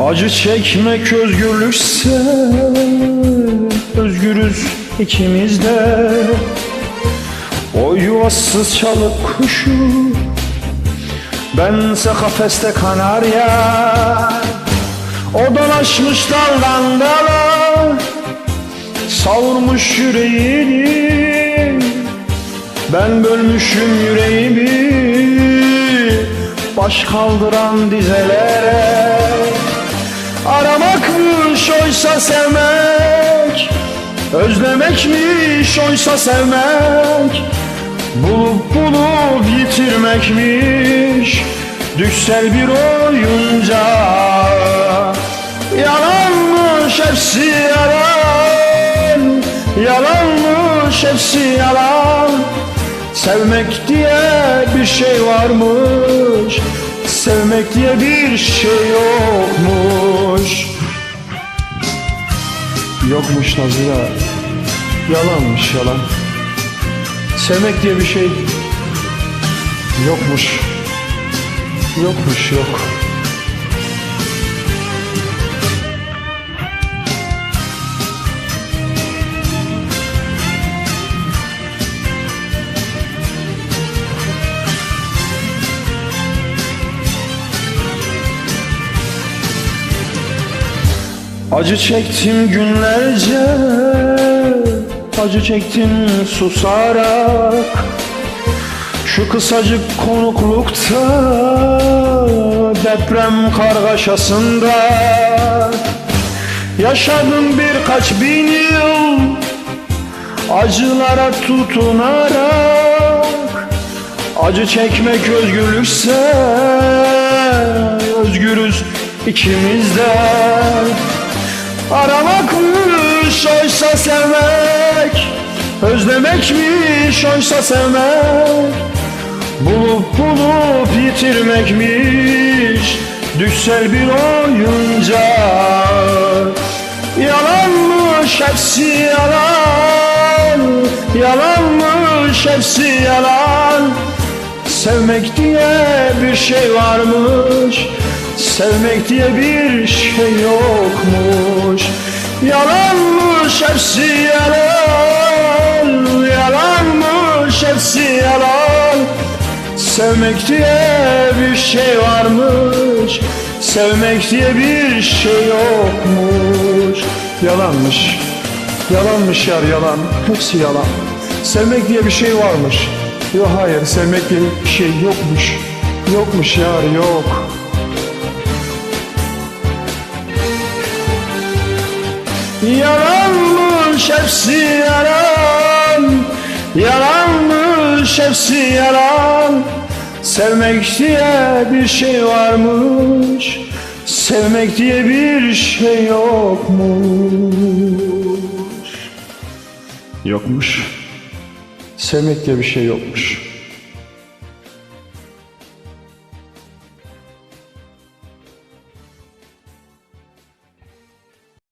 Acı çekmek özgürlükse Özgürüz ikimiz de. O yuvasız çalık kuşu Bense kafeste kanarya. O dolaşmış daldan dala Savurmuş yüreğini. Ben bölmüşüm yüreğimi Baş kaldıran dizelere Aramakmış oysa sevmek? Özlemekmiş oysa sevmek? Bulup bulup yitirmekmiş. Düşsel bir oyunca. Yalanmış hepsi yalan? Yalanmış hepsi yalan? Sevmek diye bir şey varmış Sevmek diye bir şey yokmuş. Yokmuş Nazira Yalanmış yalan. Sevmek diye bir şey Yokmuş. Yokmuş yok Acı çektim günlerce Acı çektim susarak. Şu kısacık konuklukta Deprem kargaşasında. Yaşadım birkaç bin yıl Acılara tutunarak. Acı çekmek özgürlükse Özgürüz ikimiz de Aramakmış oysa sevmek Özlemekmiş oysa sevmek. Bulup bulup yitirmekmiş Düşsel bir oyuncak. Yalanmış hepsi yalan Yalanmış hepsi yalan. Sevmek diye bir şey varmış Sevmek diye bir şey yokmuş. Yalanmış hepsi yalan. Yalanmış hepsi yalan. Sevmek diye bir şey varmış. Sevmek diye bir şey yokmuş. Yalanmış. Yalanmış yar yalan. Hepsi yalan. Sevmek diye bir şey varmış. Yok hayır sevmek diye bir şey yokmuş. Yokmuş yar yok Yalanmış hepsi yalan Yalanmış hepsi yalan Sevmek diye bir şey varmış Sevmek diye bir şey yokmuş. Yokmuş. Sevmek diye bir şey yokmuş